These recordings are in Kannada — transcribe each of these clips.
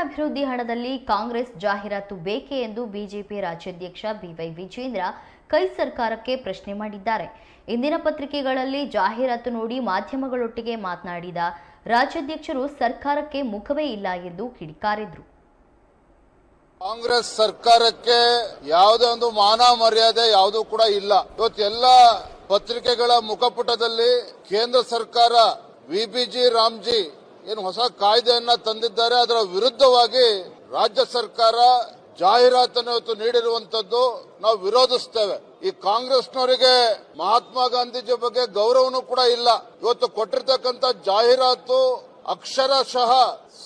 ಗ್ರಾಮೀಣಾಭಿವೃದ್ಧಿ ಹಣದಲ್ಲಿ ಕಾಂಗ್ರೆಸ್ ಜಾಹೀರಾತು ಬೇಕೇ ಎಂದು ಬಿಜೆಪಿ ರಾಜ್ಯಾಧ್ಯಕ್ಷ ಬಿವೈ ವಿಜೇಂದ್ರ ಕೈ ಸರ್ಕಾರಕ್ಕೆ ಪ್ರಶ್ನೆ ಮಾಡಿದ್ದಾರೆ. ಇಂದಿನ ಪತ್ರಿಕೆಗಳಲ್ಲಿ ಜಾಹೀರಾತು ನೋಡಿ ಮಾಧ್ಯಮಗಳೊಟ್ಟಿಗೆ ಮಾತನಾಡಿದ ರಾಜ್ಯಾಧ್ಯಕ್ಷರು ಸರ್ಕಾರಕ್ಕೆ ಮುಖವೇ ಇಲ್ಲ ಎಂದು ಕಿಡಿಕಾರಿದ್ರು. ಕಾಂಗ್ರೆಸ್ ಸರ್ಕಾರಕ್ಕೆ ಯಾವುದೇ ಒಂದು ಮಾನ ಮರ್ಯಾದೆ ಯಾವುದೂ ಕೂಡ ಇಲ್ಲ. ಇವತ್ತು ಎಲ್ಲ ಪತ್ರಿಕೆಗಳ ಮುಖಪುಟದಲ್ಲಿ ಕೇಂದ್ರ ಸರ್ಕಾರ ವಿಬಿಜಿ ರಾಮ್ಜಿ ಏನು ಹೊಸ ಕಾಯ್ದೆಯನ್ನ ತಂದಿದ್ದಾರೆ, ಅದರ ವಿರುದ್ಧವಾಗಿ ರಾಜ್ಯ ಸರ್ಕಾರ ಜಾಹೀರಾತನ್ನು ಇವತ್ತು ನೀಡಿರುವಂತದ್ದು ನಾವು ವಿರೋಧಿಸ್ತೇವೆ. ಈ ಕಾಂಗ್ರೆಸ್ನವರಿಗೆ ಮಹಾತ್ಮ ಗಾಂಧೀಜಿ ಬಗ್ಗೆ ಗೌರವನೂ ಕೂಡ ಇಲ್ಲ. ಇವತ್ತು ಕೊಟ್ಟಿರ್ತಕ್ಕಂಥ ಜಾಹೀರಾತು ಅಕ್ಷರಶಃ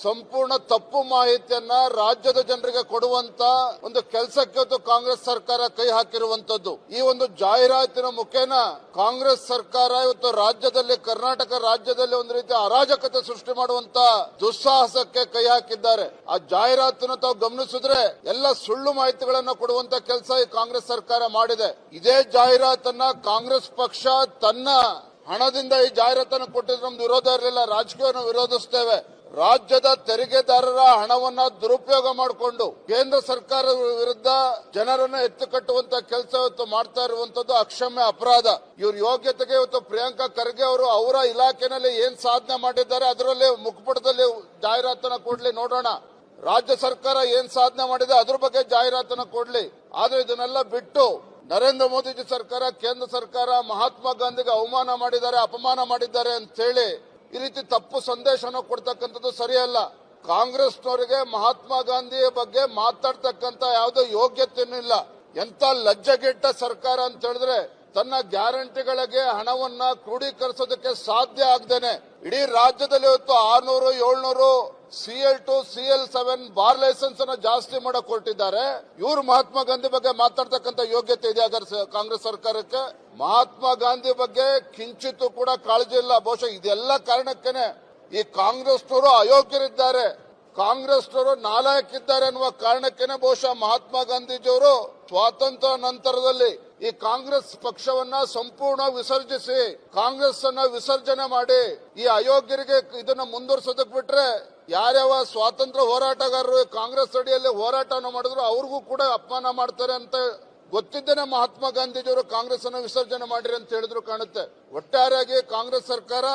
ಸಂಪೂರ್ಣ ತಪ್ಪು ಮಾಹಿತಿಯನ್ನ ರಾಜ್ಯದ ಜನರಿಗೆ ಕೊಡುವಂತ ಒಂದು ಕೆಲಸಕ್ಕೆ ಕಾಂಗ್ರೆಸ್ ಸರ್ಕಾರ ಕೈ ಹಾಕಿರುವಂತದ್ದು. ಈ ಒಂದು ಜಾಹೀರಾತಿನ ಮುಖೇನ ಕಾಂಗ್ರೆಸ್ ಸರ್ಕಾರ ಇವತ್ತು ರಾಜ್ಯದಲ್ಲಿ, ಕರ್ನಾಟಕ ರಾಜ್ಯದಲ್ಲಿ ಒಂದು ರೀತಿ ಅರಾಜಕತೆ ಸೃಷ್ಟಿ ಮಾಡುವಂತ ದುಸ್ಸಾಹಸಕ್ಕೆ ಕೈ ಹಾಕಿದ್ದಾರೆ. ಆ ಜಾಹೀರಾತನ್ನು ತಾವು ಗಮನಿಸಿದ್ರೆ ಎಲ್ಲ ಸುಳ್ಳು ಮಾಹಿತಿಗಳನ್ನ ಕೊಡುವಂತ ಕೆಲಸ ಈ ಕಾಂಗ್ರೆಸ್ ಸರ್ಕಾರ ಮಾಡಿದೆ. ಇದೇ ಜಾಹೀರಾತನ್ನ ಕಾಂಗ್ರೆಸ್ ಪಕ್ಷ ತನ್ನ ಹಣದಿಂದ ಈ ಜಾಹೀರಾತನ್ನು ಕೊಟ್ಟಿದ್ರೆ ನಮ್ದು ವಿರೋಧ ಇರಲಿಲ್ಲ, ರಾಜಕೀಯವನ್ನು ವಿರೋಧಿಸ್ತೇವೆ. ರಾಜ್ಯದ ತೆರಿಗೆದಾರರ ಹಣವನ್ನ ದುರುಪಯೋಗ ಮಾಡಿಕೊಂಡು ಕೇಂದ್ರ ಸರ್ಕಾರದ ವಿರುದ್ಧ ಜನರನ್ನು ಎತ್ತು ಕಟ್ಟುವಂತ ಕೆಲಸ ಇವತ್ತು ಮಾಡ್ತಾ ಇರುವಂತದ್ದು ಅಕ್ಷಮ್ಯ ಅಪರಾಧ. ಇವ್ರ ಯೋಗ್ಯತೆಗೆ ಇವತ್ತು ಪ್ರಿಯಾಂಕಾ ಖರ್ಗೆ ಅವರು ಅವರ ಇಲಾಖೆನಲ್ಲಿ ಏನ್ ಸಾಧನೆ ಮಾಡಿದ್ದಾರೆ, ಅದರಲ್ಲಿ ಮುಖಪುಟದಲ್ಲಿ ಜಾಹೀರಾತನ್ನ ಕೊಡ್ಲಿ, ನೋಡೋಣ. ರಾಜ್ಯ ಸರ್ಕಾರ ಏನ್ ಸಾಧನೆ ಮಾಡಿದೆ, ಅದ್ರ ಬಗ್ಗೆ ಜಾಹೀರಾತನ್ನ ಕೊಡ್ಲಿ. ಆದ್ರೆ ಇದನ್ನೆಲ್ಲ ಬಿಟ್ಟು ನರೇಂದ್ರ ಮೋದಿಜಿ ಸರ್ಕಾರ, ಕೇಂದ್ರ ಸರ್ಕಾರ ಮಹಾತ್ಮ ಗಾಂಧಿಗೆ ಅವಮಾನ ಮಾಡಿದ್ದಾರೆ, ಅಪಮಾನ ಮಾಡಿದ್ದಾರೆ ಅಂತ ಹೇಳಿ ಈ ರೀತಿ ತಪ್ಪು ಸಂದೇಶನ ಕೊಡ್ತಕ್ಕಂಥದ್ದು ಸರಿಯಲ್ಲ. ಕಾಂಗ್ರೆಸ್ನವರಿಗೆ ಮಹಾತ್ಮ ಗಾಂಧಿಯ ಬಗ್ಗೆ ಮಾತಾಡ್ತಕ್ಕಂಥ ಯಾವುದೇ ಯೋಗ್ಯತೆ ಇಲ್ಲ. ಎಂತ ಲಜ್ಜೆಗೆಟ್ಟ ಸರ್ಕಾರ ಅಂತ ಹೇಳಿದ್ರೆ ತನ್ನ ಗ್ಯಾರಂಟಿಗಳಿಗೆ ಹಣವನ್ನ ಕ್ರೋಢೀಕರಿಸೋದಕ್ಕೆ ಸಾಧ್ಯ ಆಗದೇನೆ. ಇಡೀ ರಾಜ್ಯದಲ್ಲಿ ಇವತ್ತು ಆರ್ನೂರು, ಏಳ್ನೂರು CL two CL seven bar licence ಅನ್ನ ಜಾಸ್ತಿ ಮಾಡಕ್ ಹೊರಟಿದ್ದಾರೆ ಇವರು ಮಹಾತ್ಮ ಗಾಂಧಿ ಬಗ್ಗೆ ಮಾತಾಡ್ತಕ್ಕಂಥ ಯೋಗ್ಯತೆ ಇದೆ ಕಾಂಗ್ರೆಸ್ ಸರ್ಕಾರಕ್ಕೆ? ಮಹಾತ್ಮ ಗಾಂಧಿ ಬಗ್ಗೆ ಕಿಂಚಿತ್ತು ಕೂಡ ಕಾಳಜಿ ಇಲ್ಲ. ಬಹುಶಃ ಇದೆಲ್ಲ ಕಾರಣಕ್ಕೇನೆ ಈ ಕಾಂಗ್ರೆಸ್ನವರು ಅಯೋಗ್ಯರಿದ್ದಾರೆ. ಕಾಂಗ್ರೆಸ್ನವರು ನಾಲಾಯಕ್ಕಿದ್ದಾರೆ ಅನ್ನುವ ಕಾರಣಕ್ಕೇನೆ ಬಹುಶಃ ಮಹಾತ್ಮ ಗಾಂಧೀಜಿಯವರು ಸ್ವಾತಂತ್ರ್ಯ ನಂತರದಲ್ಲಿ ಈ ಕಾಂಗ್ರೆಸ್ ಪಕ್ಷವನ್ನ ಸಂಪೂರ್ಣ ವಿಸರ್ಜಿಸಿ ಕಾಂಗ್ರೆಸ್ ಅನ್ನ ವಿಸರ್ಜನೆ ಮಾಡಿ ಈ ಅಯೋಗ್ಯರಿಗೆ ಇದನ್ನ ಮುಂದುವರ್ಸೋದಕ್ ಬಿಟ್ರೆ ಯಾರ್ಯಾವ ಸ್ವಾತಂತ್ರ್ಯ ಹೋರಾಟಗಾರರು ಕಾಂಗ್ರೆಸ್ ಅಡಿಯಲ್ಲಿ ಹೋರಾಟವನ್ನು ಮಾಡಿದ್ರು, ಅವ್ರಿಗೂ ಕೂಡ ಅಪಮಾನ ಮಾಡ್ತಾರೆ ಅಂತ ಗೊತ್ತಿದ್ದೇನೆ ಮಹಾತ್ಮ ಗಾಂಧೀಜಿಯವರು ಕಾಂಗ್ರೆಸ್ ಅನ್ನು ವಿಸರ್ಜನೆ ಮಾಡಿರಿ ಅಂತ ಹೇಳಿದ್ರು ಕಾಣುತ್ತೆ. ಒಟ್ಟಾರೆಯಾಗಿ ಕಾಂಗ್ರೆಸ್ ಸರ್ಕಾರ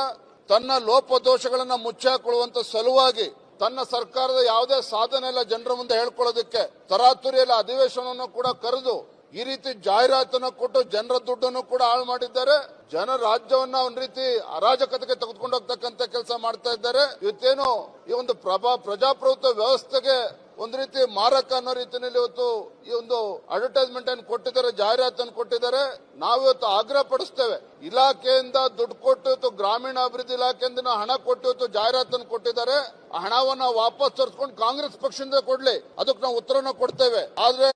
ತನ್ನ ಲೋಪದೋಷಗಳನ್ನ ಮುಚ್ಚಾಕೊಳ್ಳುವಂತ ಸಲುವಾಗಿ ತನ್ನ ಸರ್ಕಾರದ ಯಾವುದೇ ಸಾಧನೆ ಇಲ್ಲ ಜನರ ಮುಂದೆ ಹೇಳ್ಕೊಳ್ಳೋದಕ್ಕೆ, ತರಾತುರಿಯಲ್ಲಿ ಅಧಿವೇಶನವನ್ನು ಕೂಡ ಕರೆದು ಈ ರೀತಿ ಜಾಹೀರಾತನ್ನ ಕೊಟ್ಟು ಜನರ ದುಡ್ಡನ್ನು ಕೂಡ ಹಾಳು ಮಾಡಿದ್ದಾರೆ. ಜನ ರಾಜ್ಯವನ್ನ ಒಂದ್ ರೀತಿ ಅರಾಜಕತೆಗೆ ತೆಗೆದುಕೊಂಡು ಹೋಗ್ತಕ್ಕಂತ ಕೆಲಸ ಮಾಡ್ತಾ ಇದ್ದಾರೆ. ಇವತ್ತೇನು ಈ ಒಂದು ಪ್ರಭಾ, ಪ್ರಜಾಪ್ರಭುತ್ವ ವ್ಯವಸ್ಥೆಗೆ ಒಂದ್ ರೀತಿ ಮಾರಕ ಅನ್ನೋ ರೀತಿಯಲ್ಲಿ ಇವತ್ತು ಈ ಒಂದು ಅಡ್ವರ್ಟೈಸ್ಮೆಂಟ್ ಅನ್ನು ಕೊಟ್ಟಿದ್ದಾರೆ, ಜಾಹೀರಾತನ್ನು ಕೊಟ್ಟಿದ್ದಾರೆ. ನಾವು ಇವತ್ತು ಆಗ್ರಹ ಪಡಿಸ್ತೇವೆ. ಇಲಾಖೆಯಿಂದ ದುಡ್ಡು ಕೊಟ್ಟು ಇವತ್ತು ಗ್ರಾಮೀಣಾಭಿವೃದ್ಧಿ ಇಲಾಖೆಯಿಂದ ಹಣ ಕೊಟ್ಟು ಇವತ್ತು ಜಾಹೀರಾತನ್ನು ಕೊಟ್ಟಿದ್ದಾರೆ. ಆ ಹಣವನ್ನ ವಾಪಸ್ ತರಿಸ್ಕೊಂಡು ಕಾಂಗ್ರೆಸ್ ಪಕ್ಷದಿಂದ ಕೊಡ್ಲಿ. ಅದಕ್ಕೆ ನಾವು ಉತ್ತರನ ಕೊಡ್ತೇವೆ. ಆದ್ರೆ